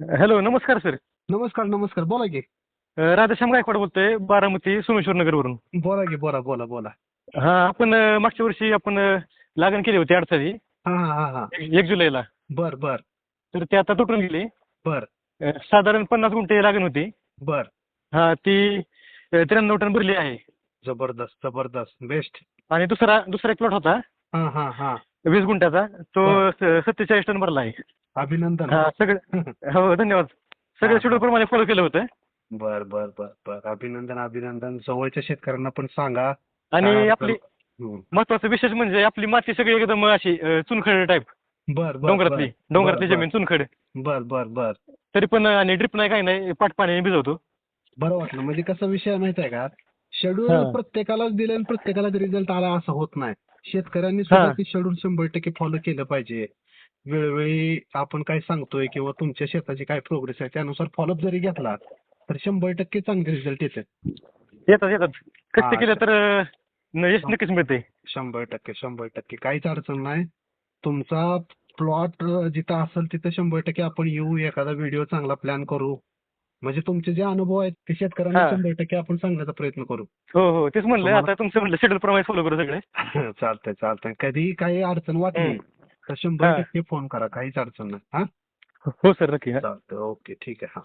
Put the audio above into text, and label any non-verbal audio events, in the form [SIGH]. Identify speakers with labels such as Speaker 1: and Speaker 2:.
Speaker 1: Hello नमस्कार sir.
Speaker 2: नमस्कार नमस्कार. बोला की.
Speaker 1: राधेश्याम गायकवाड बोलतोय बारामती सोमेश्वर नगरवरून.
Speaker 2: बोला की बोला बोला बोला.
Speaker 1: हा आपण अं, मागच्या वर्षी आपण अं, लागण केली होती अडचणी
Speaker 2: हा हा हा हा.
Speaker 1: एक जुलैला.
Speaker 2: बर बर.
Speaker 1: तर ते आता तुटून गेली.
Speaker 2: बर.
Speaker 1: अं, साधारण पन्नास गुंठे लागण होती.
Speaker 2: बर.
Speaker 1: हा ती अं, त्र्याण्णव टन भरली आहे.
Speaker 2: जबरदस्त जबरदस्त. बेस्ट
Speaker 1: आणि दुसरा दुसरा एक प्लॉट होता.
Speaker 2: हा हा हा.
Speaker 1: वीस गुंठ्याचा. तो स- सत्तेचाळीस टन भरला आहे.
Speaker 2: अभिनंदन.
Speaker 1: हा सगळं हो धन्यवाद. सगळं
Speaker 2: हा.
Speaker 1: शेड्यूल प्रमाणे फॉलो केलं होतं.
Speaker 2: बर बर बर बर. अभिनंदन अभिनंदन. जवळच्या शेतकऱ्यांना पण सांगा.
Speaker 1: आणि आपली
Speaker 2: हम्म.
Speaker 1: महत्वाचं विशेष म्हणजे आपली माती सगळी एकदम अशी अं, चुनखड टाईप
Speaker 2: बर बर
Speaker 1: डोंगरातली. डोंगरातली
Speaker 2: बर,
Speaker 1: जमीन चुनखड.
Speaker 2: बर बर बर.
Speaker 1: तरी पण आणि ड्रिप नाही काही नाही पाण्याने भिजवतो.
Speaker 2: बरं वाटलं. म्हणजे कसा विषय आहे माहिती आहे का?
Speaker 1: हा.
Speaker 2: शेड्यूल प्रत्येकालाच दिले आणि प्रत्येकालाच रिझल्ट आला असं होत नाही. शेतकऱ्यांनी सुद्धा. ते शेड्यूल शंभर टक्के फॉलो केलं पाहिजे. वेळोवेळी आपण काय सांगतोय किंवा तुमच्या शेताची काय प्रोग्रेस आहे त्यानुसार फॉलोअप जरी घेतला तर शंभर टक्के चांगले रिझल्ट येतात.
Speaker 1: येतात येतात. कष्ट. केलं तर यश नक्कीच मिळते
Speaker 2: शंभर टक्के शंभर टक्के. काहीच अडचण नाही. तुमचा प्लॉट जिथं असेल तिथं शंभर टक्के आपण येऊ एखादा व्हिडिओ चांगला प्लॅन करू. म्हणजे तुमचे जे अनुभव आहेत ते शेतकऱ्यांना. शंभर टक्के आपण सांगण्याचा प्रयत्न करू
Speaker 1: हो हो तेच म्हणलं आता तुमचं म्हणलं शेड्यूल प्रमाणे फॉलो करू सगळे [LAUGHS]
Speaker 2: चालतंय चालतंय कधी काही अडचण वाटली. तर शंभर. टक्के फोन करा काहीच अडचण नाही हा
Speaker 1: हो सर नक्की.
Speaker 2: चालतंय ओके ठीक आहे हा